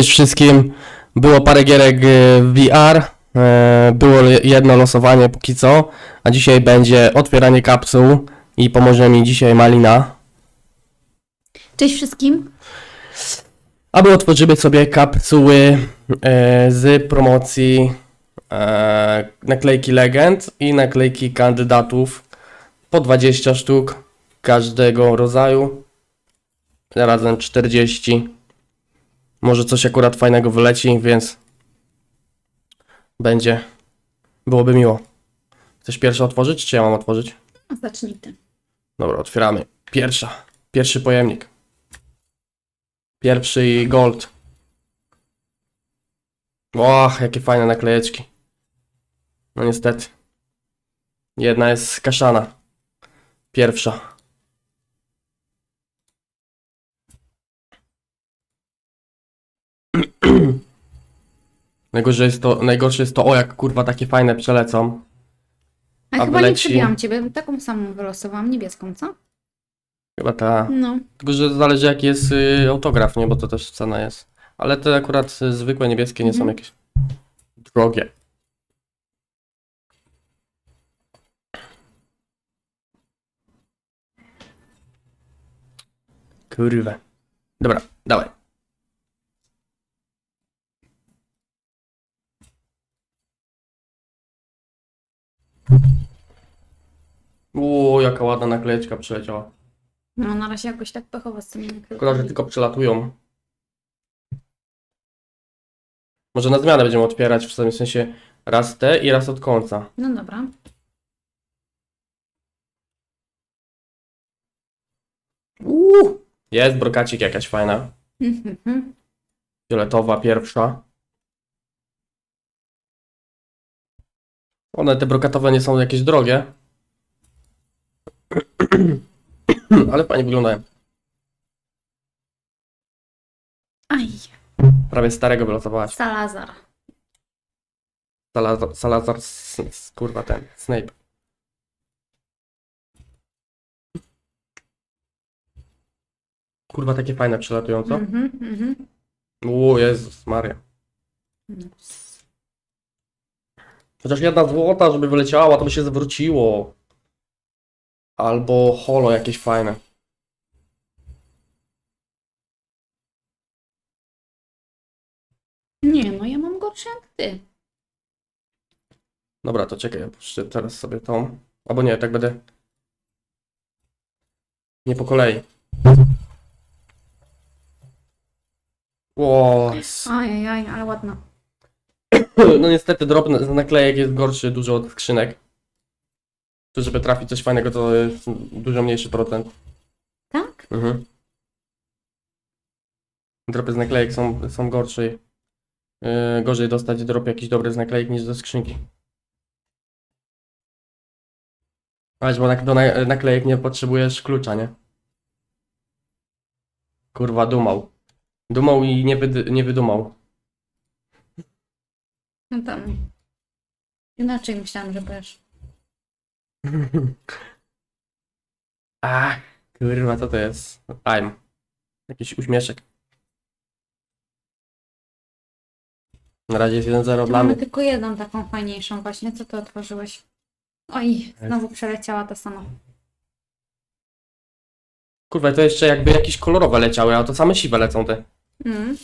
Cześć wszystkim. Było parę gierek w VR. e, Było jedno losowanie póki co, a dzisiaj będzie otwieranie kapsuł i pomoże mi dzisiaj Malina. Cześć wszystkim. Aby otworzymy sobie kapsuły e, z promocji naklejki legend i naklejki kandydatów po 20 sztuk każdego rodzaju. Razem 40. Może coś akurat fajnego wyleci, więc będzie. Byłoby miło. Chcesz pierwszy otworzyć, czy ja mam otworzyć? Zacznij ty. Dobra, otwieramy. Pierwsza. Pierwszy pojemnik. Pierwszy i gold. Och, jakie fajne naklejeczki. No niestety. Jedna jest kaszana. Pierwsza. Najgorsze jest to, najgorsze jest to, o jak kurwa takie fajne przelecą. A, A chyba nie wyleci- przebiłam ciebie, taką samą wylosowałam, niebieską, co? Chyba ta. No. Tylko, że zależy jaki jest y, autograf, nie? Bo to też cena jest. Ale te akurat y, zwykłe niebieskie nie są Mhm. jakieś drogie. Kurwa. Dobra, dawaj. Uuu, jaka ładna naklejeczka przyleciała. No na razie jakoś tak pechowo z tymi Szkoda, że naklejkami. tylko przelatują. Może na zmianę będziemy otwierać, w samym sensie raz te i raz od końca. No dobra. Uuu, jest brokacik jakaś fajna. Mhm. Fioletowa pierwsza. One te brokatowe nie są jakieś drogie. Ale fajnie wyglądają. Aj, Prawie starego wylotowałaś. Salazar. Salazar, Salazar s- s- kurwa ten, Snape. Kurwa takie fajne przelatująco. Mhm, mhm. Uuu, Jezus Maria. No. Chociaż jedna złota, żeby wyleciała, to by się zwróciło. Albo holo jakieś fajne. Nie, no ja mam gorsze jak ty. Dobra, to czekaj, ja puszczę teraz sobie tą. Albo nie, tak będę. Nie po kolei. Ło, s- Ajajaj, ale ładna. No niestety drop z naklejek jest gorszy dużo od skrzynek. Tu żeby trafić coś fajnego to jest dużo mniejszy procent. Tak? Mhm. Dropy z naklejek są, są gorsze. Yy, gorzej dostać drop jakiś dobry z naklejek niż ze skrzynki. Weź, bo na, do na, naklejek nie potrzebujesz klucza, nie? Kurwa, dumał. Dumał i nie, wyd, nie wydumał. No tam. Inaczej myślałam, że będziesz. Ach, kurwa, co to jest? Time. Jakiś uśmieszek. Na razie jest 1-0 Tu dla mamy mnie. tylko jedną taką fajniejszą właśnie. Co ty otworzyłeś? Oj, znowu przeleciała ta sama. Kurwa, to jeszcze jakby jakieś kolorowe leciały, a to same siwe lecą te. Mm.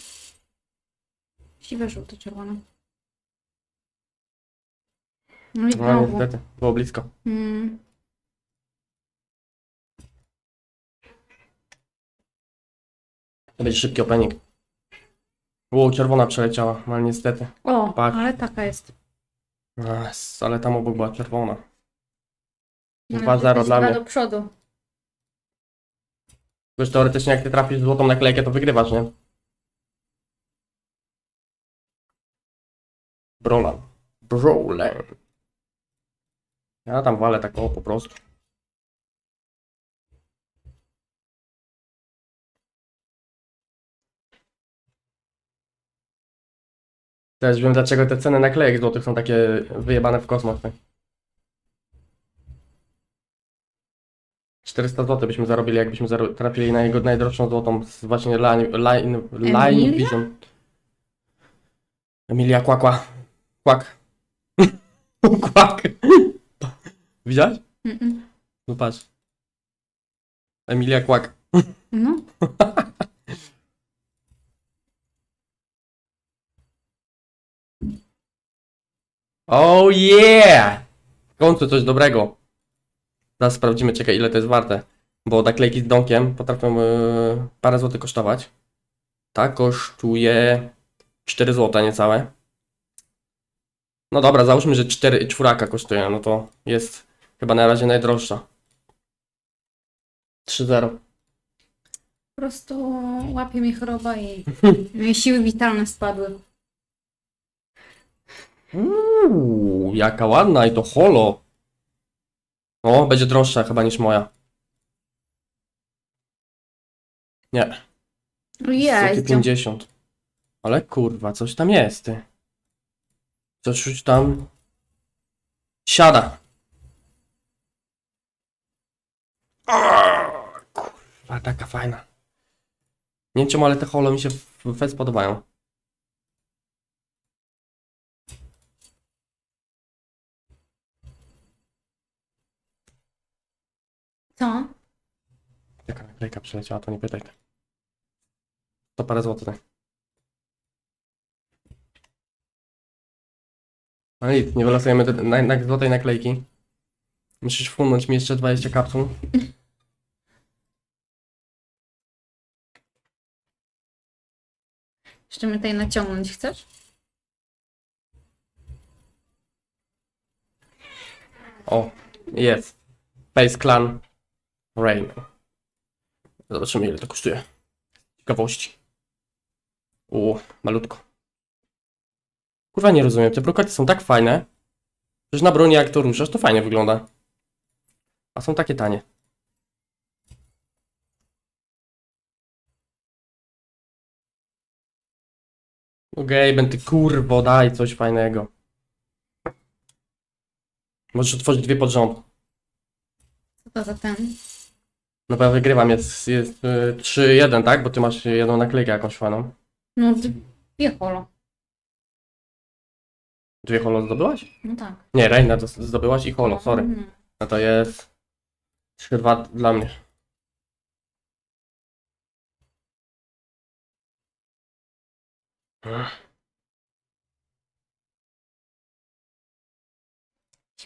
Siwe, żółte, czerwone. No i No znowu. niestety, było blisko. Mm. To będzie szybki opening. Ło, czerwona przeleciała, no ale niestety. O, ale taka jest. Yes, ale tam obok była czerwona. Ale 2-0 to jest dla dwa mnie. do przodu. Wiesz, teoretycznie jak ty trafisz złotą naklejkę, to wygrywasz, nie? Brolan. Brolan. Ja tam walę tak o po prostu. Też wiem dlaczego te ceny naklejek złotych są takie wyjebane w kosmos. nie? 400 zł byśmy zarobili, jakbyśmy zaro- trafili na jego najdroższą złotą z właśnie Line, line, line Emilia? Vision. Emilia kłakła. Kłak. Kłak. Widziałeś? Mm-mm. No patrz. Emilia kłak. No. Oh yeah! W końcu coś dobrego. Zaraz sprawdzimy, czekaj, ile to jest warte. Bo naklejki z donkiem potrafią yy, parę złotych kosztować. Ta kosztuje 4 zł niecałe. No dobra, załóżmy, że 4, czwóraka kosztuje, no to jest chyba na razie najdroższa. 3-0. Po prostu łapie mnie choroba i moje siły witalne spadły. Uuu, jaka ładna i to holo. O, będzie droższa chyba niż moja. Nie, Jej, 50. Ale kurwa, coś tam jest, ty. Coś już tam siada. Kurwa, taka fajna. Nie wiem czemu, ale te holo mi się fest podobają. Co? Jaka naklejka przyleciała, to nie pytaj. To parę złotych. No nic, nie wylosujemy złotej naklejki. Musisz wchłonąć mi jeszcze 20 kapsuł. Jeszcze mnie tutaj naciągnąć chcesz? O, jest. Face Clan Rain. Zobaczymy ile to kosztuje. Ciekawości. U, malutko. Kurwa nie rozumiem, te brokaty są tak fajne. Przecież na broni jak to ruszasz, to fajnie wygląda. A są takie tanie. Okej, będę kurwo, daj coś fajnego. Możesz otworzyć dwie pod rząd. Co to za ten? No bo ja wygrywam, jest, jest y, 3-1, tak? Bo ty masz jedną naklejkę jakąś fajną. No, dwie holo. Dwie holo zdobyłaś? No tak. Nie, Reina to zdobyłaś i holo, sorry. Mm. No to jest 3-2 dla mnie.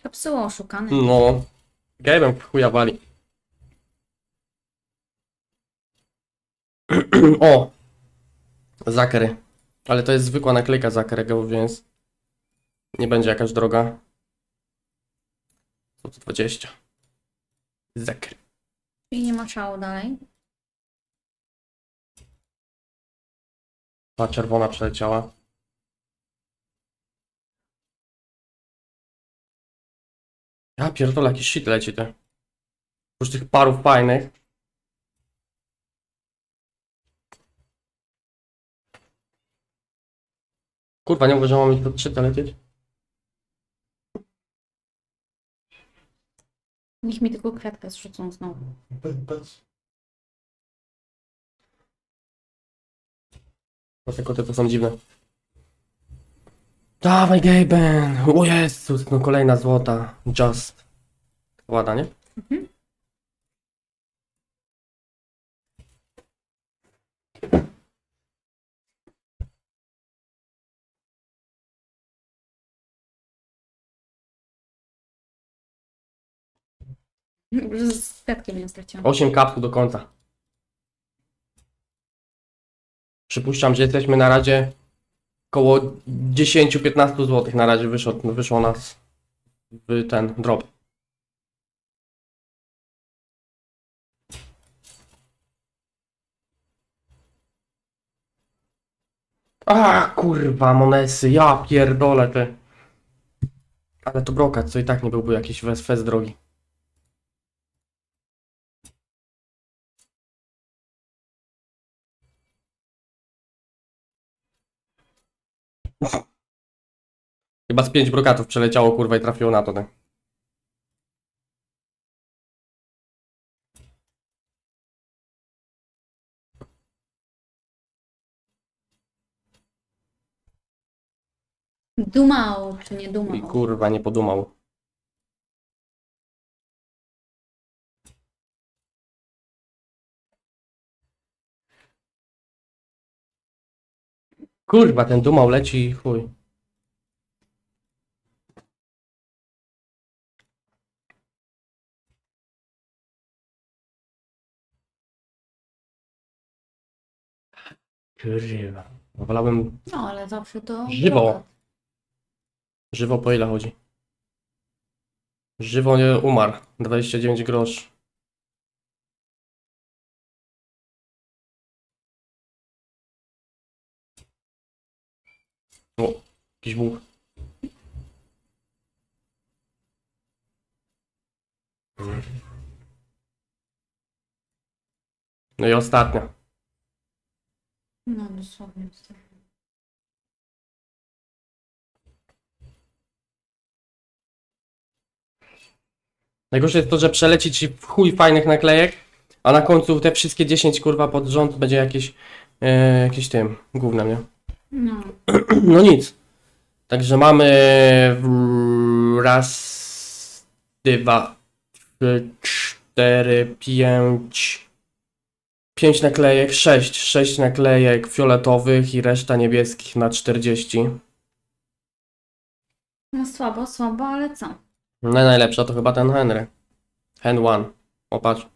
Kapsuła oszukane. No, Gabe'em w chuja wali. o! Zakery. Ale to jest zwykła naklejka zakerego, więc nie będzie jakaś droga. 120. Zaker. I nie ma szału dalej. Ta czerwona przeleciała. Ja pierdolę, jakiś shit leci ty. Już tych parów fajnych. Kurwa, nie mówię, że mam mieć to trzy te lecieć. Niech mi tylko kwiatkę zrzucą znowu. Bo te koty to są dziwne. Dawaj, Gaben! O Jezus, no kolejna złota. Just. Ładna, nie? Mhm. Z straciłam. 8 kapsuł do końca. Przypuszczam, że jesteśmy na razie koło 10-15 zł na razie wyszło, wyszło nas w ten drop. A kurwa, monesy, ja pierdolę ty. Ale to brokat, co i tak nie byłby jakiś fest drogi. Chyba z pięć brokatów przeleciało, kurwa, i trafiło na to, tak? Dumał, czy nie I dumał? kurwa, nie podumał. Kurwa, ten dumał leci i chuj. Kurwa. Wolałbym No, ale zawsze to... Żywo. Żywo po ile chodzi? Żywo nie umarł. 29 grosz. O, jakiś buch. No i ostatnia. No, dosłownie. Najgorsze jest to, że przeleci ci w chuj fajnych naklejek, a na końcu te wszystkie 10 kurwa pod rząd będzie jakieś, e, jakieś tym, gównem, nie? No. No nic. Także mamy w- raz, dwa, trzy, cztery, pięć, pięć naklejek, sześć, sześć naklejek fioletowych i reszta niebieskich na 40. no słabo, słabo, ale co? No najlepsza to chyba ten Henry. Hen One. Opatrz.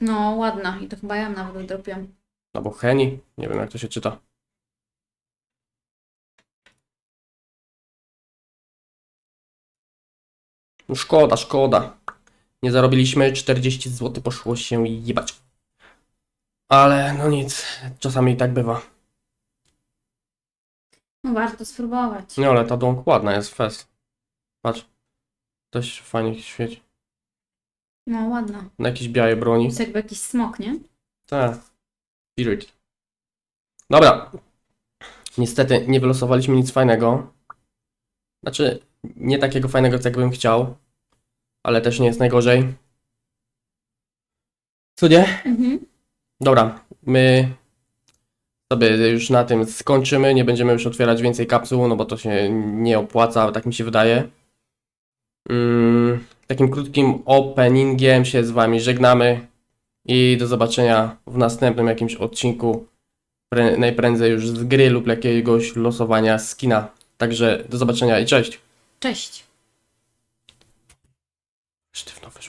No, ładna. I to chyba ja nawet wydropiłam. Albo Heni. Nie wiem jak to się czyta. No szkoda, szkoda. Nie zarobiliśmy, 40 zł poszło się jebać. Ale no nic, czasami i tak bywa. No, warto spróbować. No ale ta dąg ładna jest, fest. Patrz. Też fajnie świeci. No, ładna. Na jakiejś białej broni. Jest jakby jakiś smok, nie? Tak. Spirit. Dobra. Niestety nie wylosowaliśmy nic fajnego. Znaczy, nie takiego fajnego, jak bym chciał. Ale też nie jest najgorzej. Co nie? Mhm. Dobra, my sobie już na tym skończymy. Nie będziemy już otwierać więcej kapsuł, no bo to się nie opłaca, tak mi się wydaje. Mm, takim krótkim openingiem się z Wami żegnamy i do zobaczenia w następnym jakimś odcinku. Pre- najprędzej już z gry lub jakiegoś losowania skina. Także do zobaczenia i cześć. Cześć. Sztywno wyszło.